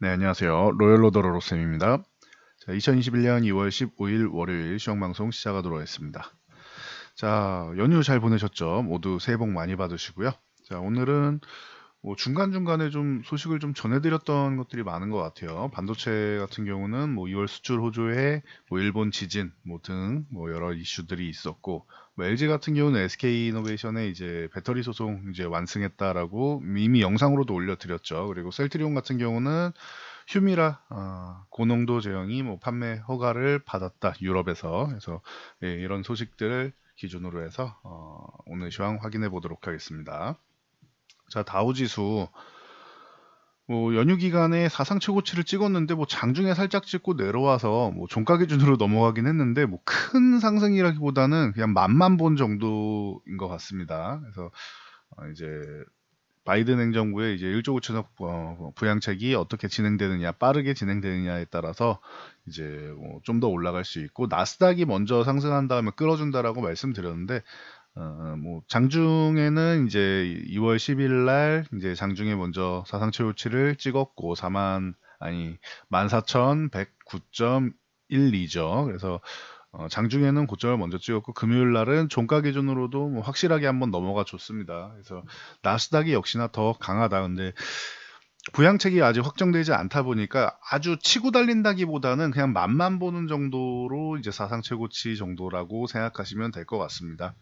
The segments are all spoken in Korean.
네, 안녕하세요. 로열로더로로 쌤입니다. 자, 2021년 2월 15일 월요일 시험 방송 시작하도록 하겠습니다. 자, 연휴 잘 보내셨죠? 모두 새해 복 많이 받으시고요. 자, 오늘은 뭐 중간중간에 좀 소식을 좀 전해드렸던 것들이 많은 것 같아요. 반도체 같은 경우는 뭐 2월 수출 호조에 뭐 일본 지진 뭐등뭐 여러 이슈들이 있었고 뭐 LG 같은 경우는 SK 이노베이션에 이제 배터리 소송 이제 완승했다라고 이미 영상으로도 올려드렸죠. 그리고 셀트리온 같은 경우는 휴미라 어, 고농도 제형이 뭐 판매 허가를 받았다 유럽에서 그래서 예, 이런 소식들을 기준으로 해서 어, 오늘 시황 확인해 보도록 하겠습니다. 자, 다우지수 뭐 연휴 기간에 사상 최고치를 찍었는데 뭐 장중에 살짝 찍고 내려와서 뭐 종가 기준으로 넘어가긴 했는데 뭐 큰 상승이라기보다는 그냥 맛만 본 정도인 것 같습니다. 그래서 어, 이제 바이든 행정부의 이제 1조 5천억 어, 부양책이 어떻게 진행되느냐, 빠르게 진행되느냐에 따라서 이제 뭐 좀더 올라갈 수 있고 나스닥이 먼저 상승한 다음에 끌어준다라고 말씀드렸는데 어, 뭐 장중에는 이제 2월 10일 날 이제 장중에 먼저 사상 최고치를 찍었고 4만 아니 14,109.12죠. 그래서 어, 장중에는 고점을 먼저 찍었고 금요일 날은 종가 기준으로도 뭐 확실하게 한번 넘어가 줬습니다. 그래서 나스닥이 역시나 더 강하다. 근데 부양책이 아직 확정되지 않다 보니까 아주 치고 달린다기보다는 그냥 맛만 보는 정도로 이제 사상 최고치 정도라고 생각하시면 될 것 같습니다.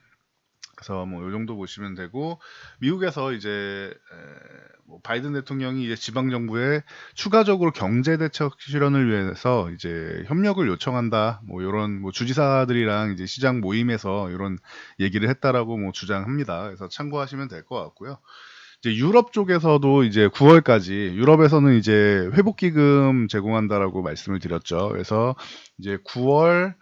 그래서 뭐 요 정도 보시면 되고 미국에서 이제 에, 뭐 바이든 대통령이 이제 지방 정부에 추가적으로 경제 대책 실현을 위해서 이제 협력을 요청한다. 뭐 요런 뭐 주지사들이랑 이제 시장 모임에서 이런 얘기를 했다라고 뭐 주장합니다. 그래서 참고하시면 될 것 같고요. 이제 유럽 쪽에서도 이제 9월까지 유럽에서는 이제 회복 기금 제공한다라고 말씀을 드렸죠. 그래서 이제 9월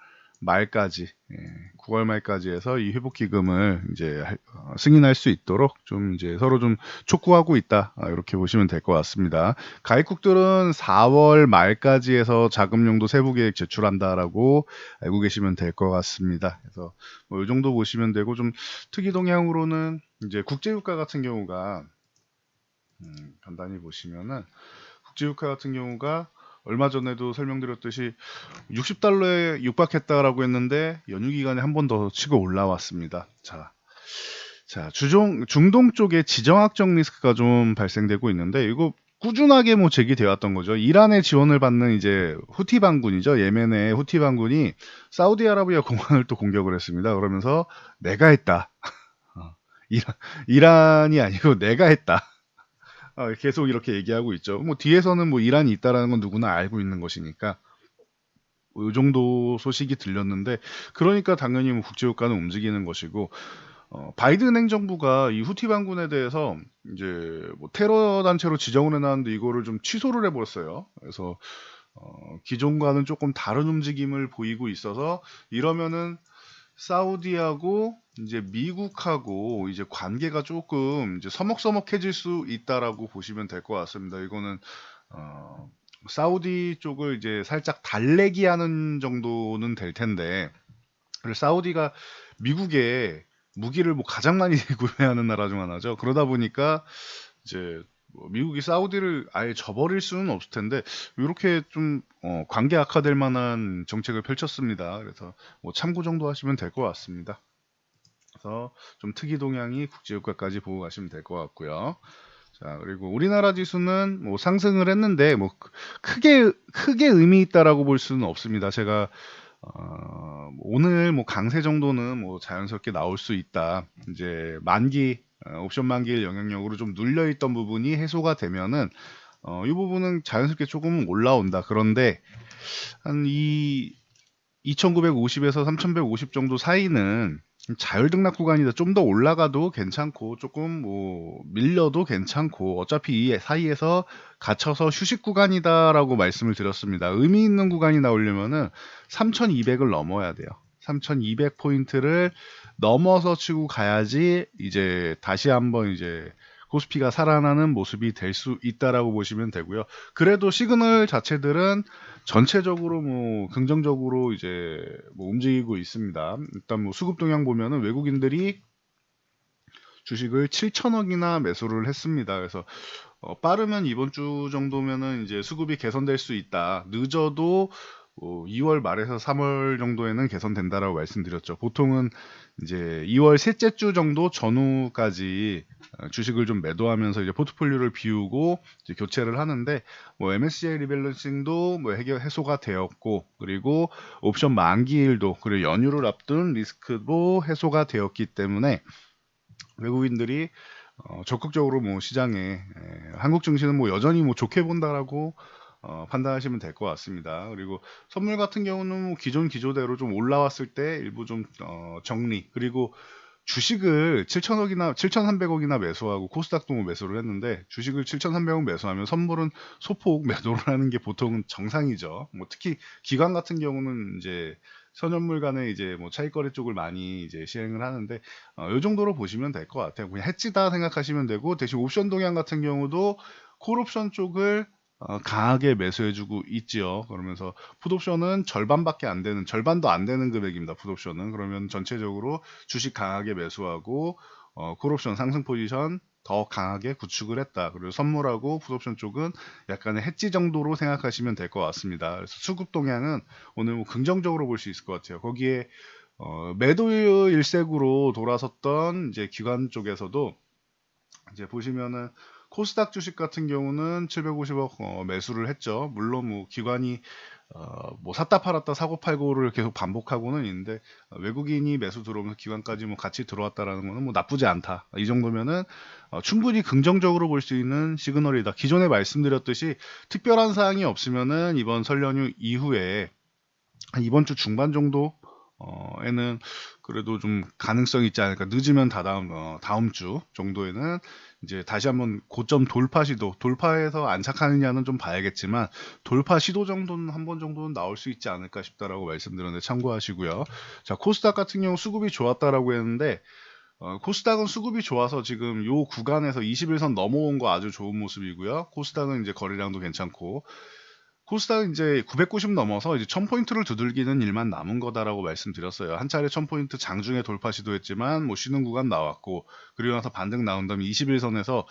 말까지 예, 9월 말까지 해서 이 회복 기금을 이제 할- 어, 승인할 수 있도록 좀 이제 서로 좀 촉구하고 있다 아, 이렇게 보시면 될 것 같습니다. 가입국들은 4월 말까지 해서 자금용도 세부 계획 제출한다라고 알고 계시면 될 것 같습니다. 그래서 뭐 이 정도 보시면 되고 좀 특이 동향으로는 이제 국제유가 같은 경우가 음, 간단히 보시면은 국제유가 같은 경우가 얼마 전에도 설명드렸듯이 60달러에 육박했다라고 했는데 연휴 기간에 한 번 더 치고 올라왔습니다. 자, 자 주종 중동 쪽에 지정학적 리스크가 좀 발생되고 있는데 이거 꾸준하게 뭐 제기되어 왔던 거죠. 이란의 지원을 받는 이제 후티 반군이죠. 예멘의 후티 반군이 사우디아라비아 공항을 또 공격을 했습니다. 그러면서 내가 했다. 어, 이란, 이란이 아니고 내가 했다. 어, 계속 이렇게 얘기하고 있죠. 뭐 뒤에서는 뭐 이란이 있다라는 건 누구나 알고 있는 것이니까 이 정도 소식이 들렸는데 그러니까 당연히 뭐 국제유가는 움직이는 것이고 어, 바이든 행정부가 이 후티 반군에 대해서 이제 뭐 테러 단체로 지정을 해놨는데 이거를 좀 취소를 해버렸어요. 그래서 어, 기존과는 조금 다른 움직임을 보이고 있어서 이러면은 사우디하고 이제 미국하고 이제 관계가 조금 이제 서먹서먹해질 수 있다라고 보시면 될 것 같습니다. 이거는 어, 사우디 쪽을 이제 살짝 달래기 하는 정도는 될 텐데 사우디가 미국에 무기를 뭐 가장 많이 구매하는 나라 중 하나죠. 그러다 보니까 이제 뭐 미국이 사우디를 아예 저버릴 수는 없을 텐데 이렇게 좀 어, 관계 악화될 만한 정책을 펼쳤습니다. 그래서 뭐 참고 정도 하시면 될 것 같습니다. 그래서 좀 특이 동향이 국제유가까지 보고 가시면 될 것 같고요. 자 그리고 우리나라 지수는 뭐 상승을 했는데 뭐 크- 크게 크게 의미 있다라고 볼 수는 없습니다. 제가 어, 오늘 뭐 강세 정도는 뭐 자연스럽게 나올 수 있다. 이제 만기 어, 옵션 만기일 영향력으로 좀 눌려 있던 부분이 해소가 되면은 어, 이 부분은 자연스럽게 조금 올라온다. 그런데 한 이 2950에서 3150 정도 사이는 자율 등락 구간이다. 좀더 올라가도 괜찮고 조금 뭐 밀려도 괜찮고 어차피 이 사이에서 갇혀서 휴식 구간이다라고 말씀을 드렸습니다. 의미 있는 구간이 나오려면은 3200을 넘어야 돼요. 3200 포인트를 넘어서 치고 가야지 이제 다시 한번 이제 코스피가 살아나는 모습이 될 수 있다라고 보시면 되고요. 그래도 시그널 자체들은 전체적으로 뭐 긍정적으로 이제 뭐 움직이고 있습니다. 일단 뭐 수급 동향 보면은 외국인들이 주식을 7천억이나 매수를 했습니다. 그래서 어, 빠르면 이번 주 정도면은 이제 수급이 개선될 수 있다. 늦어도 어, 2월 말에서 3월 정도에는 개선된다라고 말씀드렸죠. 보통은 이제 2월 셋째 주 정도 전후까지 어, 주식을 좀 매도하면서 이제 포트폴리오를 비우고 이제 교체를 하는데 뭐 MSCI 리밸런싱도 뭐 해결 해소가 되었고 그리고 옵션 만기일도 그리고 연휴를 앞둔 리스크도 해소가 되었기 때문에 외국인들이 어, 적극적으로 뭐 시장에 에, 한국 증시는 뭐 여전히 뭐 좋게 본다라고 어, 판단하시면 될 것 같습니다. 그리고 선물 같은 경우는 뭐 기존 기조대로 좀 올라왔을 때 일부 좀 어, 정리 그리고 주식을 7천억이나 7,300억이나 매수하고 코스닥도 뭐 매수를 했는데 주식을 7,300억 매수하면 선물은 소폭 매도를 하는 게 보통은 정상이죠. 뭐 특히 기관 같은 경우는 이제 선현물 간의 이제 뭐 차익거래 쪽을 많이 이제 시행을 하는데 어, 이 정도로 보시면 될 것 같아요. 그냥 해지다 생각하시면 되고 대신 옵션 동향 같은 경우도 콜옵션 쪽을 어, 강하게 매수해주고 있지요. 그러면서 풋옵션은 절반밖에 안 되는, 절반도 안 되는 금액입니다. 풋옵션은 그러면 전체적으로 주식 강하게 매수하고 어, 콜옵션 상승 포지션 더 강하게 구축을 했다. 그리고 선물하고 풋옵션 쪽은 약간의 해지 정도로 생각하시면 될 것 같습니다. 그래서 수급 동향은 오늘 뭐 긍정적으로 볼 수 있을 것 같아요. 거기에 어, 매도 일색으로 돌아섰던 이제 기관 쪽에서도 이제 보시면은 코스닥 주식 같은 경우는 750억 어, 매수를 했죠. 물론 뭐 기관이 어, 뭐 샀다 팔았다 사고 팔고를 계속 반복하고는 있는데 어, 외국인이 매수 들어오면서 기관까지 뭐 같이 들어왔다라는 거는 뭐 나쁘지 않다. 이 정도면은 어, 충분히 긍정적으로 볼 수 있는 시그널이다. 기존에 말씀드렸듯이 특별한 사항이 없으면은 이번 설 연휴 이후에 한 이번 주 중반 정도 어, 에는 그래도 좀 가능성이 있지 않을까. 늦으면 다 다음 어, 다음 주 정도에는 이제 다시 한번 고점 돌파 시도, 돌파해서 안착하느냐는 좀 봐야겠지만 돌파 시도 정도는 한 번 정도는 나올 수 있지 않을까 싶다라고 말씀드렸는데 참고하시고요. 자 코스닥 같은 경우 수급이 좋았다라고 했는데 어, 코스닥은 수급이 좋아서 지금 요 구간에서 21선 넘어온 거 아주 좋은 모습이고요. 코스닥은 이제 거래량도 괜찮고 코스닥은 이제 990 넘어서 이제 1000포인트를 두들기는 일만 남은 거다라고 말씀드렸어요. 한 차례 1000포인트 장중에 돌파 시도했지만 뭐 쉬는 구간 나왔고 그리고 나서 반등 나온 다음에 21선에서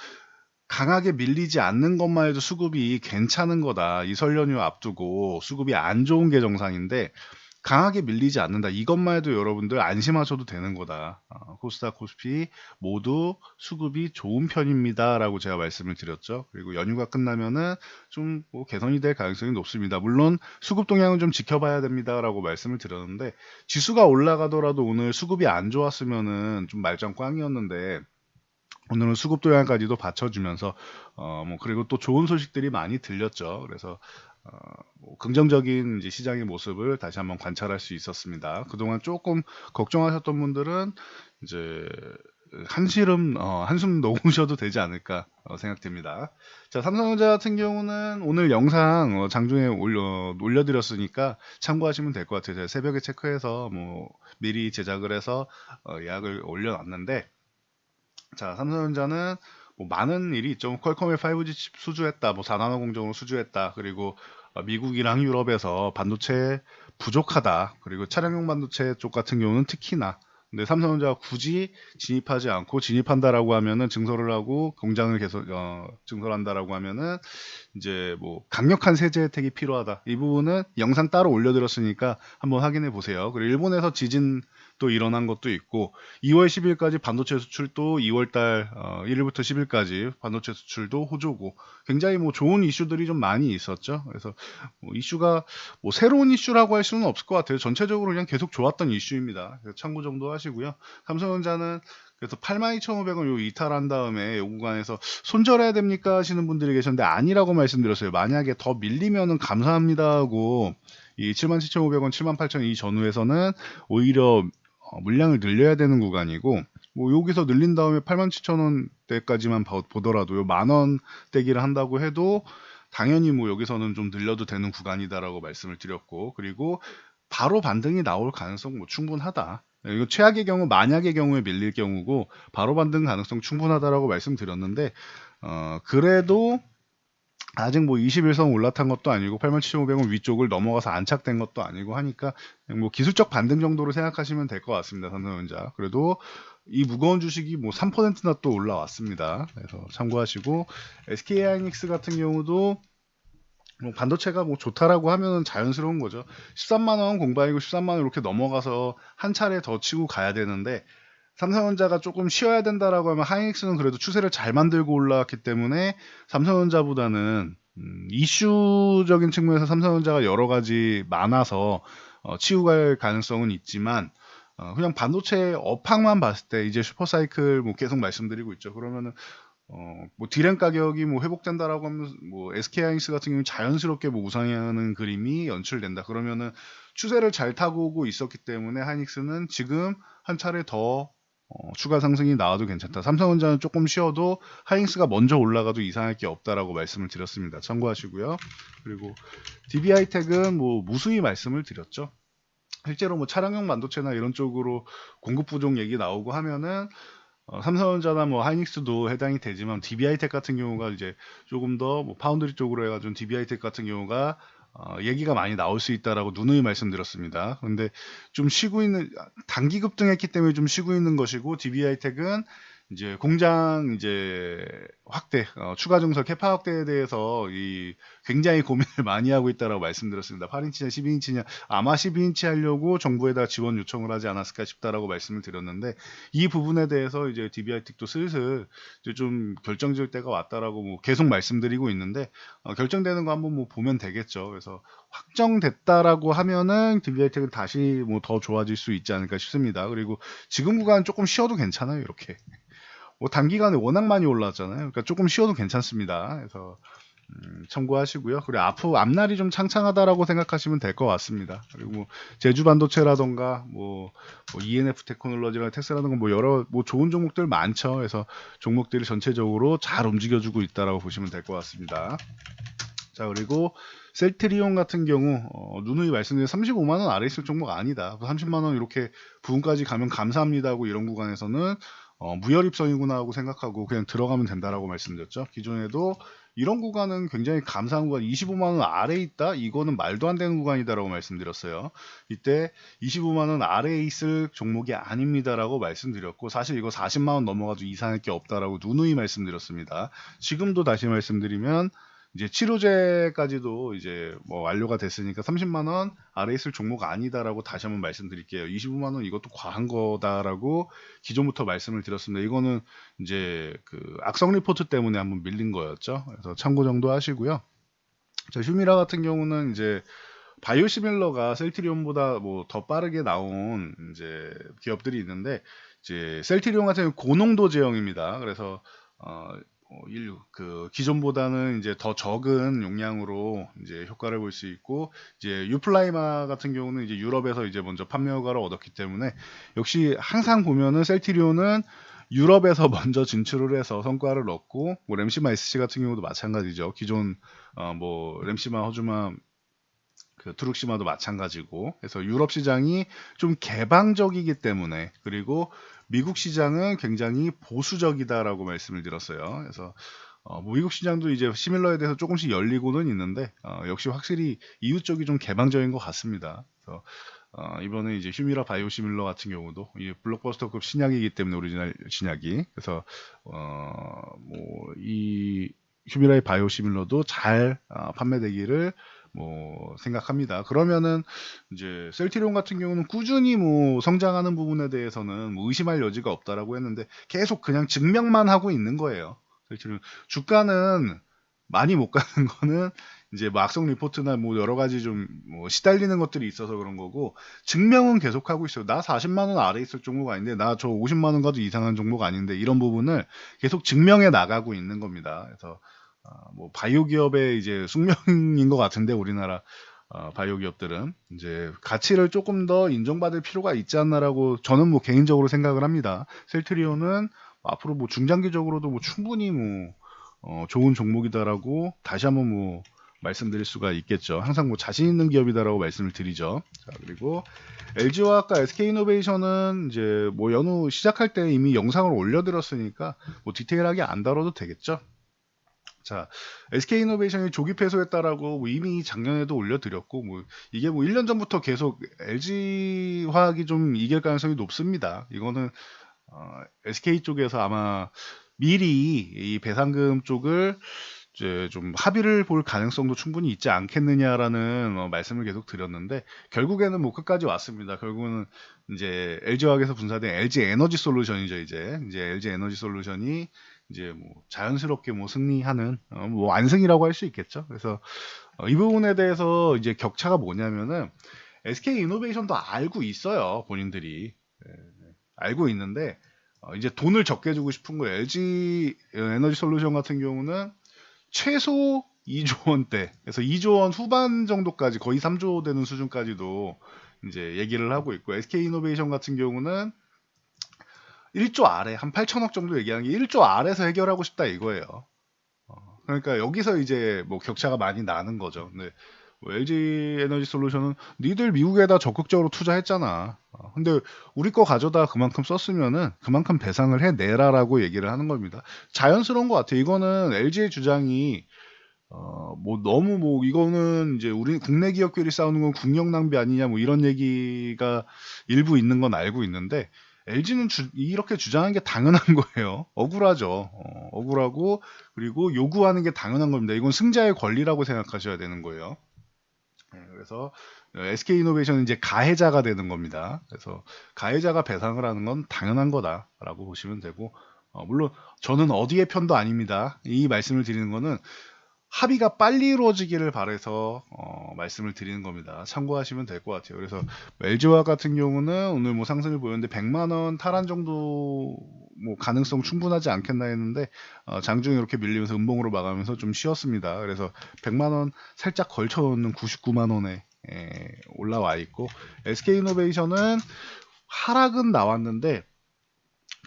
강하게 밀리지 않는 것만 해도 수급이 괜찮은 거다. 이 설 연휴 앞두고 수급이 안 좋은 게 정상인데 강하게 밀리지 않는다. 이것만 해도 여러분들 안심하셔도 되는 거다. 어, 코스닥, 코스피 모두 수급이 좋은 편입니다라고 제가 말씀을 드렸죠. 그리고 연휴가 끝나면은 좀 뭐 개선이 될 가능성이 높습니다. 물론 수급 동향은 좀 지켜봐야 됩니다라고 말씀을 드렸는데 지수가 올라가더라도 오늘 수급이 안 좋았으면은 좀 말짱 꽝이었는데 오늘은 수급 도양까지도 받쳐주면서 어 뭐 그리고 또 좋은 소식들이 많이 들렸죠. 그래서 어, 뭐 긍정적인 시장의 모습을 다시 한번 관찰할 수 있었습니다. 그동안 조금 걱정하셨던 분들은 이제 한시름 어, 한숨 녹으셔도 되지 않을까 어, 생각됩니다. 자 삼성전자 같은 경우는 오늘 영상 어, 장중에 올려 올려드렸으니까 참고하시면 될 것 같아요. 제가 새벽에 체크해서 뭐 미리 제작을 해서 어, 예약을 올려놨는데 자 삼성전자는 뭐 많은 일이 있죠. 퀄컴의 5G 칩 수주했다, 뭐 4나노 공정으로 수주했다, 그리고 어, 미국이랑 유럽에서 반도체 부족하다, 그리고 차량용 반도체 쪽 같은 경우는 특히나 근데 삼성전자가 굳이 진입하지 않고 진입한다라고 하면은 증설을 하고 공장을 계속 어, 증설한다라고 하면은 이제 뭐 강력한 세제 혜택이 필요하다. 이 부분은 영상 따로 올려드렸으니까 한번 확인해 보세요. 그리고 일본에서 지진 또 일어난 것도 있고 2월 10일까지 반도체 수출도 2월달 어, 1일부터 10일까지 반도체 수출도 호조고 굉장히 뭐 좋은 이슈들이 좀 많이 있었죠. 그래서 뭐 이슈가 뭐 새로운 이슈라고 할 수는 없을 것 같아요. 전체적으로 그냥 계속 좋았던 이슈입니다. 참고 정도 하시고요. 삼성전자는 그래서 82,500원 요 이탈한 다음에 요 구간에서 손절해야 됩니까 하시는 분들이 계셨는데 아니라고 말씀드렸어요. 만약에 더 밀리면은 감사합니다 하고 이 77,500원, 78,000원 이 전후에서는 오히려 어, 물량을 늘려야 되는 구간이고 뭐 여기서 늘린 다음에 87,000원대까지만 보더라도 만원 대기를 한다고 해도 당연히 뭐 여기서는 좀 늘려도 되는 구간이다라고 말씀을 드렸고 그리고 바로 반등이 나올 가능성 뭐 충분하다. 이거 최악의 경우 만약의 경우에 밀릴 경우고 바로 반등 가능성 충분하다라고 말씀드렸는데 어 그래도 아직 뭐 21선 올라탄 것도 아니고 87,500원 위쪽을 넘어가서 안착된 것도 아니고 하니까 뭐 기술적 반등 정도로 생각하시면 될 것 같습니다. 삼성전자. 그래도 이 무거운 주식이 뭐 3%나 또 올라왔습니다. 그래서 참고하시고 SK 하이닉스 같은 경우도 뭐 반도체가 뭐 좋다라고 하면 자연스러운 거죠. 13만 원 공방이고 13만 원 이렇게 넘어가서 한 차례 더 치고 가야 되는데 삼성전자가 조금 쉬어야 된다라고 하면 하이닉스는 그래도 추세를 잘 만들고 올라왔기 때문에 삼성전자보다는 음, 이슈적인 측면에서 삼성전자가 여러 가지 많아서 어, 치고 갈 가능성은 있지만 어, 그냥 반도체 업황만 봤을 때 이제 슈퍼사이클 뭐 계속 말씀드리고 있죠. 그러면은 어, 뭐 디램 가격이 뭐 회복된다라고 하면 뭐 SK 하이닉스 같은 경우는 자연스럽게 뭐 우상향하는 그림이 연출된다. 그러면은 추세를 잘 타고 오고 있었기 때문에 하이닉스는 지금 한 차례 더 어, 추가 상승이 나와도 괜찮다. 삼성전자는 조금 쉬어도 하이닉스가 먼저 올라가도 이상할 게 없다라고 말씀을 드렸습니다. 참고하시고요. 그리고 DB하이텍은 뭐 무수히 말씀을 드렸죠. 실제로 뭐 차량용 반도체나 이런 쪽으로 공급 부족 얘기 나오고 하면은 어, 삼성전자나 뭐 하이닉스도 해당이 되지만 DB하이텍 같은 경우가 이제 조금 더 뭐 파운드리 쪽으로 해가지고 DB하이텍 같은 경우가 어, 얘기가 많이 나올 수 있다라고 누누이 말씀드렸습니다. 그런데 좀 쉬고 있는 단기 급등했기 때문에 좀 쉬고 있는 것이고 DB하이텍은 이제 공장 이제 확대, 어, 추가 증설 캐파 확대에 대해서 이 굉장히 고민을 많이 하고 있다라고 말씀드렸습니다. 8인치냐 12인치냐 아마 12인치 하려고 정부에다 지원 요청을 하지 않았을까 싶다라고 말씀을 드렸는데 이 부분에 대해서 이제 DBI틱도 슬슬 이제 좀 결정질 때가 왔다라고 뭐 계속 말씀드리고 있는데 어, 결정되는 거 한번 뭐 보면 되겠죠. 그래서 확정됐다라고 하면은 DBI틱은 다시 뭐 더 좋아질 수 있지 않을까 싶습니다. 그리고 지금 구간 조금 쉬어도 괜찮아요. 이렇게. 뭐 단기간에 워낙 많이 올랐잖아요. 그러니까 조금 쉬어도 괜찮습니다. 그래서 음, 참고하시고요. 그리고 앞으로 앞날이 좀 창창하다라고 생각하시면 될 것 같습니다. 그리고 뭐 제주 반도체라던가 뭐, 뭐 ENF 테크놀로지나 텍스라던가 뭐 여러 뭐 좋은 종목들 많죠. 그래서 종목들이 전체적으로 잘 움직여주고 있다라고 보시면 될 것 같습니다. 자 그리고 셀트리온 같은 경우 어, 누누이 말씀드린 35만 원 아래 있을 종목 아니다. 30만 원 이렇게 부분까지 가면 감사합니다 하고 이런 구간에서는 어, 무혈입성이구나 하고 생각하고 그냥 들어가면 된다라고 말씀드렸죠. 기존에도 이런 구간은 굉장히 감사한 구간 25만 원 아래에 있다? 이거는 말도 안 되는 구간이다라고 말씀드렸어요. 이때 25만 원 아래에 있을 종목이 아닙니다라고 말씀드렸고 사실 이거 40만 원 넘어가도 이상할 게 없다라고 누누이 말씀드렸습니다. 지금도 다시 말씀드리면 이제 치료제까지도 이제 뭐 완료가 됐으니까 30만 원 아래 있을 종목 아니다라고 다시 한번 말씀드릴게요. 25만 원 이것도 과한 거다라고 기존부터 말씀을 드렸습니다. 이거는 이제 그 악성 리포트 때문에 한번 밀린 거였죠. 그래서 참고 정도 하시고요. 자, 휴미라 같은 경우는 이제 바이오시밀러가 셀트리온보다 뭐 더 빠르게 나온 이제 기업들이 있는데 이제 셀트리온 같은 경우 고농도 제형입니다. 그래서 어 어, 인류 그 기존보다는 이제 더 적은 용량으로 이제 효과를 볼 수 있고 이제 유플라이마 같은 경우는 이제 유럽에서 이제 먼저 판매 허가를 얻었기 때문에 역시 항상 보면은 셀티리온은 유럽에서 먼저 진출을 해서 성과를 얻고 뭐 램시마 SC 같은 경우도 마찬가지죠. 기존 어 뭐 램시마 허주마 그 트룩시마도 마찬가지고 그래서 유럽 시장이 좀 개방적이기 때문에 그리고 미국 시장은 굉장히 보수적이다라고 말씀을 드렸어요. 그래서 어, 뭐 미국 시장도 이제 시밀러에 대해서 조금씩 열리고는 있는데 어, 역시 확실히 이웃 쪽이 좀 개방적인 것 같습니다. 그래서 어, 이번에 이제 휴미라 바이오 시밀러 같은 경우도 이 블록버스터급 신약이기 때문에 오리지널 신약이 그래서 어, 뭐이 휴미라의 바이오 시밀러도 잘 어, 판매되기를 뭐 생각합니다. 그러면은 이제 셀티리온 같은 경우는 꾸준히 뭐 성장하는 부분에 대해서는 뭐 의심할 여지가 없다라고 했는데 계속 그냥 증명만 하고 있는 거예요. 셀티리온 주가는 많이 못 가는 거는 이제 뭐 악성 리포트나 뭐 여러 가지 좀 뭐 시달리는 것들이 있어서 그런 거고 증명은 계속 하고 있어요. 나 40만 원 아래 있을 종목 아닌데 나 저 50만 원 가도 이상한 종목 아닌데 이런 부분을 계속 증명해 나가고 있는 겁니다. 그래서 어, 뭐 바이오 기업의 이제 숙명인 것 같은데 우리나라 어, 바이오 기업들은 이제 가치를 조금 더 인정받을 필요가 있지 않나라고 저는 뭐 개인적으로 생각을 합니다. 셀트리온은 앞으로 뭐 중장기적으로도 뭐 충분히 뭐 어, 좋은 종목이다라고 다시 한번 뭐 말씀드릴 수가 있겠죠. 항상 뭐 자신 있는 기업이다라고 말씀을 드리죠. 자, 그리고 LG화학과 SK이노베이션은 이제 뭐 연후 시작할 때 이미 영상을 올려드렸으니까 뭐 디테일하게 안 다뤄도 되겠죠. 자, SK이노베이션이 조기 패소했다라고 뭐 이미 작년에도 올려드렸고, 뭐 이게 뭐 1년 전부터 계속 LG화학이 좀 이길 가능성이 높습니다. 이거는 어, SK 쪽에서 아마 미리 이 배상금 쪽을 이제 좀 합의를 볼 가능성도 충분히 있지 않겠느냐라는 어, 말씀을 계속 드렸는데 결국에는 뭐 끝까지 왔습니다. 결국은 이제 LG화학에서 분사된 LG 에너지 솔루션이죠. 이제 이제 LG 에너지 솔루션이 이제 뭐 자연스럽게 뭐 승리하는 어, 뭐 완승이라고 할 수 있겠죠. 그래서 어, 이 부분에 대해서 이제 격차가 뭐냐면은 SK 이노베이션도 알고 있어요. 본인들이 예, 알고 있는데 어, 이제 돈을 적게 주고 싶은 거예요. LG 에너지 솔루션 같은 경우는 최소 2조 원대, 그래서 2조 원 후반 정도까지 거의 3조 되는 수준까지도 이제 얘기를 하고 있고 SK 이노베이션 같은 경우는 1조 아래 한 8천억 정도 얘기하는 게 1조 아래서 해결하고 싶다 이거예요. 어, 그러니까 여기서 이제 뭐 격차가 많이 나는 거죠. 근데 뭐 LG 에너지 솔루션은 니들 미국에다 적극적으로 투자했잖아. 어, 근데 우리 거 가져다 그만큼 썼으면은 그만큼 배상을 해내라라고 얘기를 하는 겁니다. 자연스러운 것 같아. 이거는 LG의 주장이 어, 뭐 너무 뭐 이거는 이제 우리 국내 기업끼리 싸우는 건 국력 낭비 아니냐 뭐 이런 얘기가 일부 있는 건 알고 있는데 LG는 이렇게 주장하는 게 당연한 거예요. 억울하죠. 어, 억울하고 그리고 요구하는 게 당연한 겁니다. 이건 승자의 권리라고 생각하셔야 되는 거예요. 네, 그래서 SK 이노베이션은 이제 가해자가 되는 겁니다. 그래서 가해자가 배상을 하는 건 당연한 거다라고 보시면 되고 어, 물론 저는 어디의 편도 아닙니다. 이 말씀을 드리는 거는 합의가 빨리 이루어지기를 바래서 어, 말씀을 드리는 겁니다. 참고하시면 될 것 같아요. 그래서 LG화 같은 경우는 오늘 뭐 상승을 보였는데 100만 원 탈환 정도 뭐 가능성 충분하지 않겠나 했는데 어, 장중에 이렇게 밀리면서 음봉으로 마감하면서 좀 쉬었습니다. 그래서 100만 원 살짝 걸쳐 놓는 99만 원에 에, 올라와 있고 SK이노베이션은 하락은 나왔는데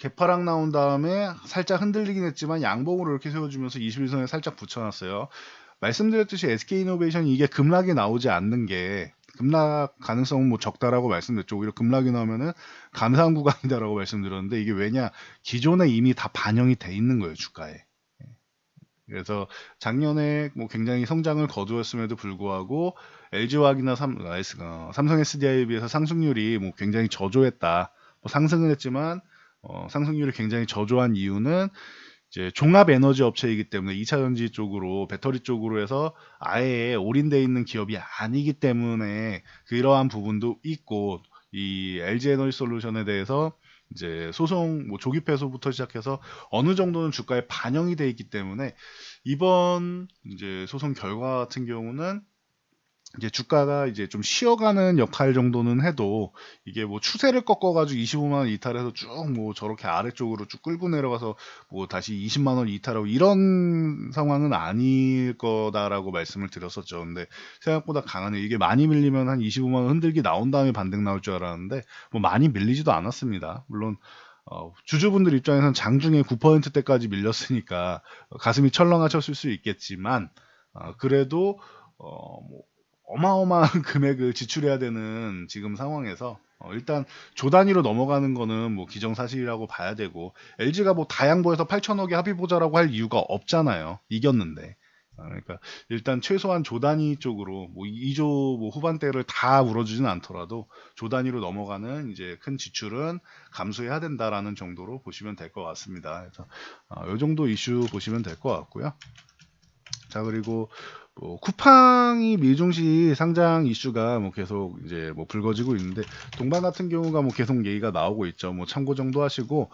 개파락 나온 다음에 살짝 흔들리긴 했지만 양봉으로 이렇게 세워주면서 21선에 살짝 붙여놨어요. 말씀드렸듯이 SK이노베이션이 이게 급락이 나오지 않는 게 급락 가능성은 뭐 적다라고 말씀드렸죠. 오히려 급락이 나오면은 감사한 구간이다라고 말씀드렸는데 이게 왜냐 기존에 이미 다 반영이 돼 있는 거예요 주가에. 예. 그래서 작년에 뭐 굉장히 성장을 거두었음에도 불구하고 LG화학이나 삼, 어, 삼성 SDI에 비해서 상승률이 뭐 굉장히 저조했다. 뭐 상승은 했지만 어, 상승률이 굉장히 저조한 이유는 이제 종합 에너지 업체이기 때문에 2차 전지 쪽으로 배터리 쪽으로 해서 아예 올인돼 있는 기업이 아니기 때문에 그러한 부분도 있고 이 LG 에너지 솔루션에 대해서 이제 소송 뭐 조기 패소부터 시작해서 어느 정도는 주가에 반영이 돼 있기 때문에 이번 이제 소송 결과 같은 경우는 이제 주가가 이제 좀 쉬어가는 역할 정도는 해도 이게 뭐 추세를 꺾어가지고 25만 원 이탈해서 쭉 뭐 저렇게 아래쪽으로 쭉 끌고 내려가서 뭐 다시 20만 원 이탈하고 이런 상황은 아닐 거다라고 말씀을 드렸었죠. 근데 생각보다 강하네. 이게 많이 밀리면 한 25만 원 흔들기 나온 다음에 반등 나올 줄 알았는데 뭐 많이 밀리지도 않았습니다. 물론 어, 주주분들 입장에서는 장중에 9%대까지 밀렸으니까 가슴이 철렁하셨을 수 있겠지만 어, 그래도 어, 뭐 어마어마한 금액을 지출해야 되는 지금 상황에서 어, 일단 조 단위로 넘어가는 거는 뭐 기정사실이라고 봐야 되고 LG가 뭐 다양보에서 8천억에 합의 보자라고 할 이유가 없잖아요. 이겼는데. 어, 그러니까 일단 최소한 조 단위 쪽으로 뭐 2조 뭐 후반대를 다 물어주지는 않더라도 조 단위로 넘어가는 이제 큰 지출은 감수해야 된다라는 정도로 보시면 될 것 같습니다. 그래서 어, 이 정도 이슈 보시면 될 것 같고요. 자 그리고 뭐 쿠팡이 미중시 상장 이슈가 뭐 계속 이제 뭐 불거지고 있는데 동반 같은 경우가 뭐 계속 얘기가 나오고 있죠. 뭐 참고 정도 하시고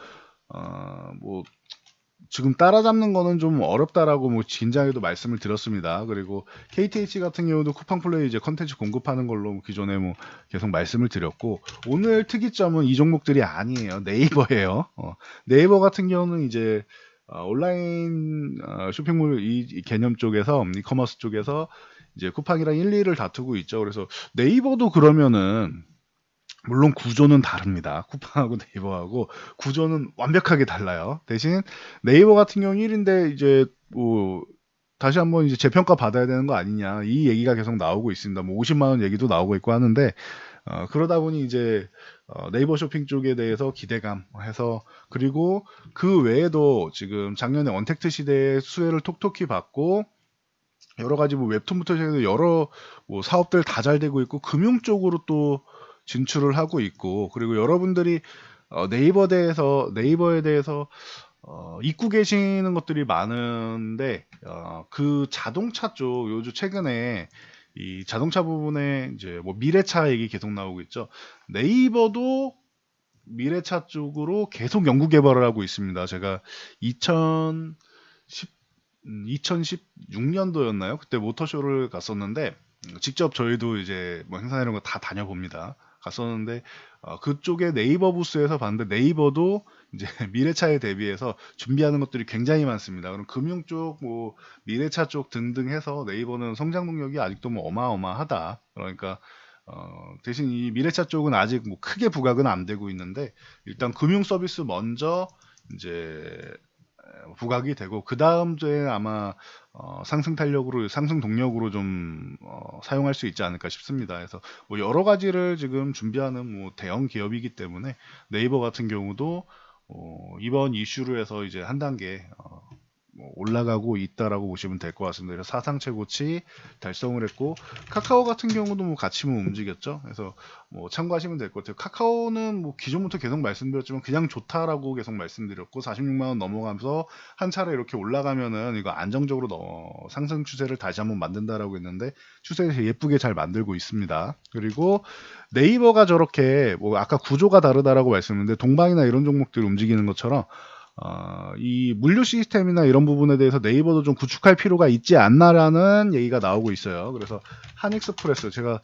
어뭐 지금 따라잡는 거는 좀 어렵다라고 뭐 진작에도 말씀을 드렸습니다. 그리고 KTH 같은 경우도 쿠팡 플레이 이제 컨텐츠 공급하는 걸로 기존에 뭐 계속 말씀을 드렸고 오늘 특이점은 이 종목들이 아니에요. 네이버예요. 어, 네이버 같은 경우는 이제 어, 온라인 어, 쇼핑몰 이, 이, 개념 쪽에서 이커머스 쪽에서 이제 쿠팡이랑 1, 2를 다투고 있죠. 그래서 네이버도 그러면은 물론 구조는 다릅니다. 쿠팡하고 네이버하고 구조는 완벽하게 달라요. 대신 네이버 같은 경우 1인데 이제 뭐 다시 한번 이제 재평가 받아야 되는 거 아니냐 이 얘기가 계속 나오고 있습니다. 뭐 50만 원 얘기도 나오고 있고 하는데 어, 그러다 보니 이제 어, 네이버 쇼핑 쪽에 대해서 기대감 해서 그리고 그 외에도 지금 작년에 언택트 시대에 수혜를 톡톡히 받고 여러 가지 뭐 웹툰부터 시작해서 여러 뭐 사업들 다 잘 되고 있고 금융 쪽으로 또 진출을 하고 있고 그리고 여러분들이 어, 네이버 대해서 네이버에 대해서 어, 잊고 계시는 것들이 많은데 어, 그 자동차 쪽 요즘 최근에 이 자동차 부분에 이제 뭐 미래차 얘기 계속 나오고 있죠. 네이버도 미래차 쪽으로 계속 연구 개발을 하고 있습니다. 제가 2010 2016년도였나요? 그때 모터쇼를 갔었는데 음, 직접 저희도 이제 뭐 행사 이런 거 다 다녀봅니다. 갔었는데 어, 그쪽에 네이버 부스에서 봤는데 네이버도 이제 미래차에 대비해서 준비하는 것들이 굉장히 많습니다. 그럼 금융 쪽, 뭐 미래차 쪽 등등 해서 네이버는 성장 능력이 아직도 뭐 어마어마하다. 그러니까 어, 대신 이 미래차 쪽은 아직 뭐 크게 부각은 안 되고 있는데 일단 금융 서비스 먼저 이제 부각이 되고 그 다음 주에 아마 어, 상승 탄력으로 상승 동력으로 좀 어, 사용할 수 있지 않을까 싶습니다. 그래서 뭐 여러 가지를 지금 준비하는 뭐 대형 기업이기 때문에 네이버 같은 경우도 어, 이번 이슈로 해서 이제 한 단계 어, 뭐 올라가고 있다라고 보시면 될 것 같습니다. 그래서 사상 최고치 달성을 했고 카카오 같은 경우도 뭐 같이 뭐 움직였죠. 그래서 뭐 참고하시면 될 것 같아요. 카카오는 뭐 기존부터 계속 말씀드렸지만 그냥 좋다라고 계속 말씀드렸고 46만 원 넘어가면서 한 차례 이렇게 올라가면은 이거 안정적으로 상승 추세를 다시 한번 만든다라고 했는데 추세를 예쁘게 잘 만들고 있습니다. 그리고 네이버가 저렇게 뭐 아까 구조가 다르다라고 말씀했는데 동방이나 이런 종목들 움직이는 것처럼 어, 이 물류 시스템이나 이런 부분에 대해서 네이버도 좀 구축할 필요가 있지 않나라는 얘기가 나오고 있어요. 그래서 한익스프레스 제가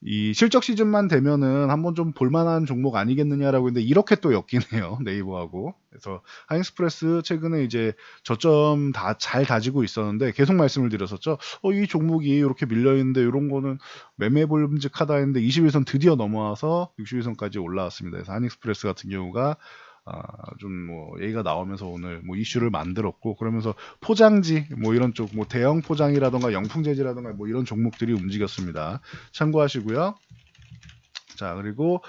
이 실적 시즌만 되면은 한번 좀 볼만한 종목 아니겠느냐라고 했는데 이렇게 또 엮이네요 네이버하고. 그래서 하이익스프레스 최근에 이제 저점 다 잘 다지고 있었는데 계속 말씀을 드렸었죠. 어 이 종목이 이렇게 밀려 있는데 이런 거는 매매 볼음직하다 했는데 21선 드디어 넘어와서 61선까지 올라왔습니다. 그래서 하이익스프레스 같은 경우가 아, 좀뭐 얘기가 나오면서 오늘 뭐 이슈를 만들었고 그러면서 포장지 뭐 이런 쪽 뭐 대형 포장이라던가 영풍 재질이라던가 뭐 이런 종목들이 움직였습니다. 참고하시고요. 자 그리고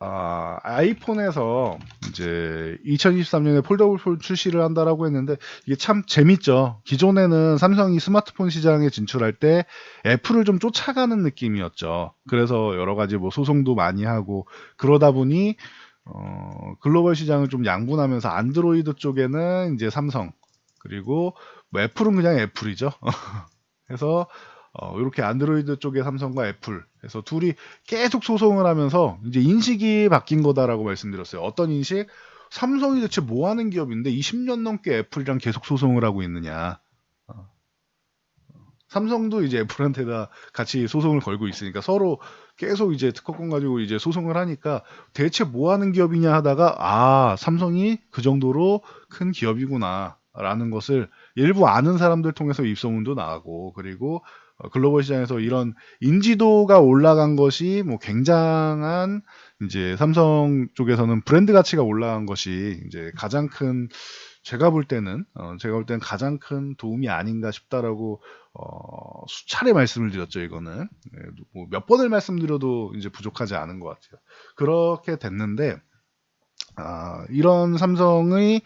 아, 아이폰에서 이제 2023년에 폴더블 폰 출시를 한다라고 했는데 이게 참 재밌죠. 기존에는 삼성이 스마트폰 시장에 진출할 때 애플을 좀 쫓아가는 느낌이었죠. 그래서 여러 가지 뭐 소송도 많이 하고 그러다 보니 어, 글로벌 시장을 좀 양분하면서 안드로이드 쪽에는 이제 삼성 그리고 뭐 애플은 그냥 애플이죠. 그래서 어, 이렇게 안드로이드 쪽에 삼성과 애플 해서 둘이 계속 소송을 하면서 이제 인식이 바뀐 거다라고 말씀드렸어요. 어떤 인식? 삼성이 대체 뭐 하는 기업인데 20년 넘게 애플이랑 계속 소송을 하고 있느냐. 어. 삼성도 이제 애플한테 다 같이 소송을 걸고 있으니까 서로 계속 이제 특허권 가지고 이제 소송을 하니까 대체 뭐 하는 기업이냐 하다가 아, 삼성이 그 정도로 큰 기업이구나 라는 것을 일부 아는 사람들 통해서 입소문도 나가고 그리고 어, 글로벌 시장에서 이런 인지도가 올라간 것이 뭐 굉장한 이제 삼성 쪽에서는 브랜드 가치가 올라간 것이 이제 가장 큰 제가 볼 때는 어, 제가 볼 때는 가장 큰 도움이 아닌가 싶다라고 어, 수차례 말씀을 드렸죠 이거는 네, 뭐몇 번을 말씀드려도 이제 부족하지 않은 것 같아요. 그렇게 됐는데 아, 이런 삼성의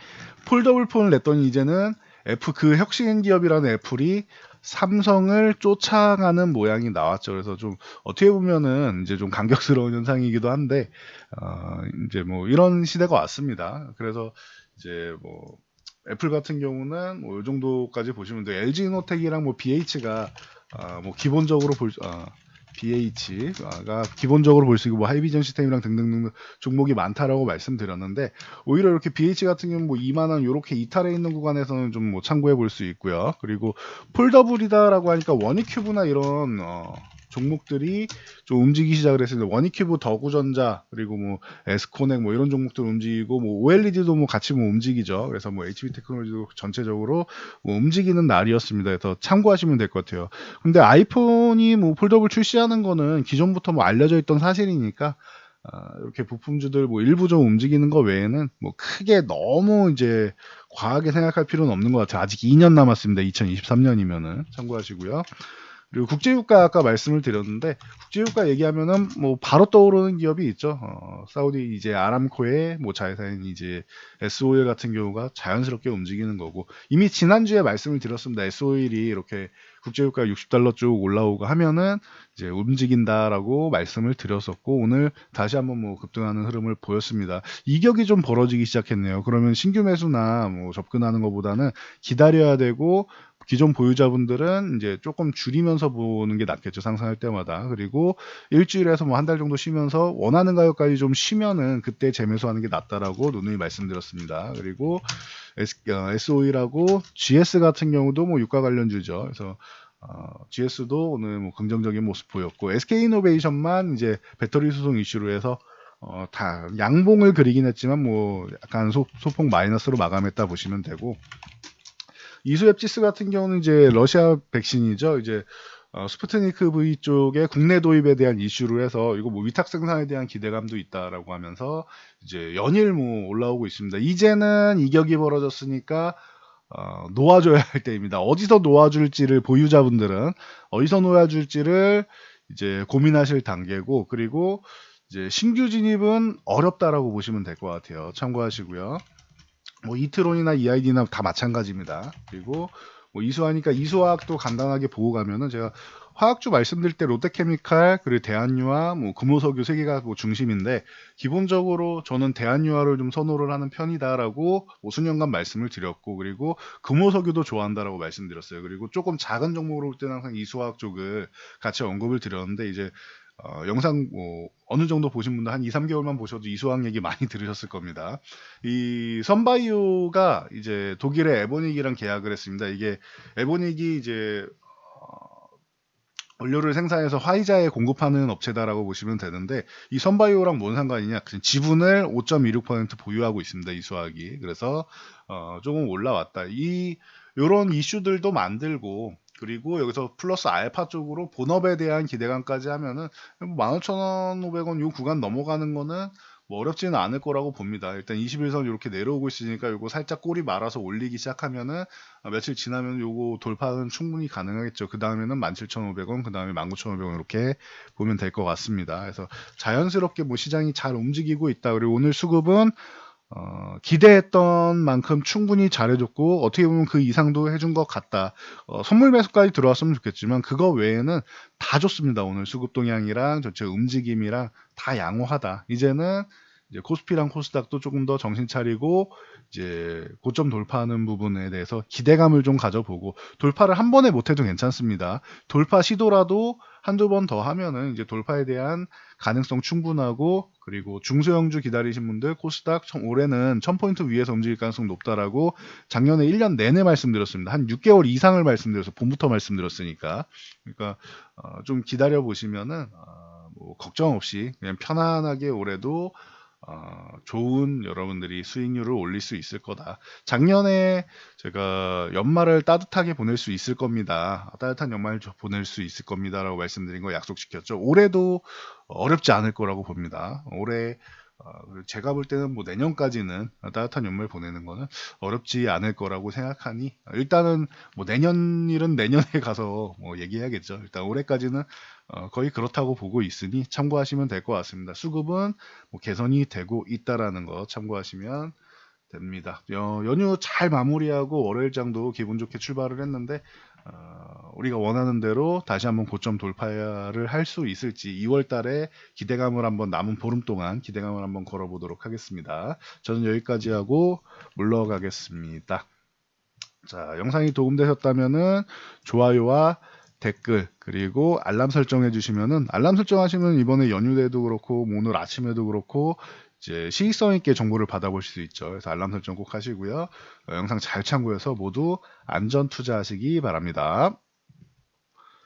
폴더블 폰을 냈더니 이제는 애플 그 혁신 기업이라는 애플이 삼성을 쫓아가는 모양이 나왔죠. 그래서 좀 어떻게 보면은 이제 좀 감격스러운 현상이기도 한데 어, 이제 뭐 이런 시대가 왔습니다. 그래서 이제 뭐 애플 같은 경우는 뭐이 정도까지 보시면 돼요. LG 이노텍이랑 뭐 BH가 아, 뭐 기본적으로 볼 아, BH가 기본적으로 볼 수 있고 뭐 하이비전 시스템이랑 등등등 종목이 많다라고 말씀드렸는데 오히려 이렇게 BH 같은 경우는 뭐 2만 원 이렇게 이탈해 있는 구간에서는 좀 뭐 참고해 볼 수 있고요. 그리고 폴더블이다라고 하니까 원익큐브나 이런 어, 종목들이 좀 움직이기 시작을 했습니다. 원익큐브 더구전자 그리고 뭐 에스코넥 뭐 이런 종목들 움직이고 뭐 OLED도 뭐 같이 뭐 움직이죠. 그래서 뭐 HB 테크놀로지도 전체적으로 뭐 움직이는 날이었습니다. 그래서 참고하시면 될 것 같아요. 근데 아이폰이 뭐 폴더블 출시하는 거는 기존부터 뭐 알려져 있던 사실이니까 아, 이렇게 부품주들 뭐 일부 좀 움직이는 거 외에는 뭐 크게 너무 이제 과하게 생각할 필요는 없는 것 같아요. 아직 2년 남았습니다. 2023년이면은 참고하시고요. 그리고 국제유가 아까 말씀을 드렸는데 국제유가 얘기하면은 뭐 바로 떠오르는 기업이 있죠. 어, 사우디 이제 아람코의 뭐 자회사인 이제 SO일 같은 경우가 자연스럽게 움직이는 거고 이미 지난주에 말씀을 드렸습니다. SO일이 이렇게 국제유가 60달러 쭉 올라오고 하면은 이제 움직인다라고 말씀을 드렸었고 오늘 다시 한번 뭐 급등하는 흐름을 보였습니다. 이격이 좀 벌어지기 시작했네요. 그러면 신규 매수나 뭐 접근하는 것보다는 기다려야 되고 기존 보유자분들은 이제 조금 줄이면서 보는 게 낫겠죠. 상승할 때마다. 그리고 일주일에서 뭐 한 달 정도 쉬면서 원하는 가격까지 좀 쉬면은 그때 재매수하는 게 낫다라고 누누이 말씀드렸습니다. 그리고 SOE라고 GS 같은 경우도 뭐 유가 관련주죠. 그래서 어, GS도 오늘 뭐 긍정적인 모습 보였고 SK이노베이션만 이제 배터리 수송 이슈로 해서 어, 다 양봉을 그리긴 했지만 뭐 약간 소, 소폭 마이너스로 마감했다 보시면 되고 이수앱지스 같은 경우는 이제 러시아 백신이죠. 이제 어, 스푸트니크 V 쪽에 국내 도입에 대한 이슈로 해서 이거 뭐 위탁 생산에 대한 기대감도 있다라고 하면서 이제 연일 뭐 올라오고 있습니다. 이제는 이격이 벌어졌으니까 어, 놓아줘야 할 때입니다. 어디서 놓아줄지를 보유자분들은 어디서 놓아줄지를 이제 고민하실 단계고 그리고 이제 신규 진입은 어렵다라고 보시면 될 것 같아요. 참고하시고요. 뭐 이트론이나 EID나 다 마찬가지입니다. 그리고 뭐 이수하니까 이수화학도 간단하게 보고 가면은 제가 화학주 말씀드릴 때 롯데케미칼 그리고 대한유화 뭐 금호석유 세 개가 뭐 중심인데 기본적으로 저는 대한유화를 좀 선호를 하는 편이다라고 뭐 수년간 말씀을 드렸고 그리고 금호석유도 좋아한다라고 말씀드렸어요. 그리고 조금 작은 종목으로 볼 때는 항상 이수화학 쪽을 같이 언급을 드렸는데 이제 어, 영상 뭐 어느 정도 보신 분들 한 2, 3개월만 보셔도 이수학 얘기 많이 들으셨을 겁니다. 이 선바이오가 이제 독일의 에보닉이랑 계약을 했습니다. 이게 에보닉이 이제 어, 원료를 생산해서 화이자에 공급하는 업체다라고 보시면 되는데 이 선바이오랑 뭔 상관이냐? 그 지분을 5.26% 보유하고 있습니다. 이 수학이 그래서 어, 조금 올라왔다. 이 요런 이슈들도 만들고 그리고 여기서 플러스 알파 쪽으로 본업에 대한 기대감까지 하면은 15,500원 요 구간 넘어가는 거는 뭐 어렵지는 않을 거라고 봅니다. 일단 21선 이렇게 내려오고 있으니까 요거 살짝 꼬리 말아서 올리기 시작하면은 며칠 지나면 요거 돌파는 충분히 가능하겠죠. 그 다음에는 17,500원, 그 다음에 19,500원 이렇게 보면 될 것 같습니다. 그래서 자연스럽게 뭐 시장이 잘 움직이고 있다. 그리고 오늘 수급은 어, 기대했던 만큼 충분히 잘해줬고 어떻게 보면 그 이상도 해준 것 같다. 어, 선물 매수까지 들어왔으면 좋겠지만 그거 외에는 다 좋습니다. 오늘 수급 동향이랑 전체 움직임이랑 다 양호하다. 이제는 이제 코스피랑 코스닥도 조금 더 정신 차리고 이제 고점 돌파하는 부분에 대해서 기대감을 좀 가져보고 돌파를 한 번에 못해도 괜찮습니다. 돌파 시도라도 한두 번 더 하면은 이제 돌파에 대한 가능성 충분하고 그리고 중소형주 기다리신 분들 코스닥 올해는 1000포인트 위에서 움직일 가능성 높다라고 작년에 1년 내내 말씀드렸습니다. 한 6개월 이상을 말씀드려서 봄부터 말씀드렸으니까 그러니까 어, 좀 기다려 보시면은 어, 뭐 걱정 없이 그냥 편안하게 올해도 어, 좋은 여러분들이 수익률을 올릴 수 있을 거다. 작년에 제가 연말을 따뜻하게 보낼 수 있을 겁니다. 따뜻한 연말을 보낼 수 있을 겁니다라고 말씀드린 거 약속시켰죠. 올해도 어렵지 않을 거라고 봅니다. 올해 어, 제가 볼 때는 뭐 내년까지는 따뜻한 연말 보내는 거는 어렵지 않을 거라고 생각하니 일단은 뭐 내년 일은 내년에 가서 뭐 얘기해야겠죠. 일단 올해까지는 어, 거의 그렇다고 보고 있으니 참고하시면 될 것 같습니다. 수급은 뭐 개선이 되고 있다라는 거 참고하시면 됩니다. 어, 연휴 잘 마무리하고 월요일장도 기분 좋게 출발을 했는데 어, 우리가 원하는 대로 다시 한번 고점 돌파를 할 수 있을지 2월 달에 기대감을 한번 남은 보름 동안 기대감을 한번 걸어보도록 하겠습니다. 저는 여기까지 하고 물러가겠습니다. 자, 영상이 도움되셨다면 좋아요와 댓글 그리고 알람 설정해 주시면은 알람 설정하시면 이번에 연휴 때도 그렇고 뭐 오늘 아침에도 그렇고 이제 시의성 있게 정보를 받아보실 수 있죠. 그래서 알람 설정 꼭 하시고요. 어, 영상 잘 참고해서 모두 안전 투자하시기 바랍니다.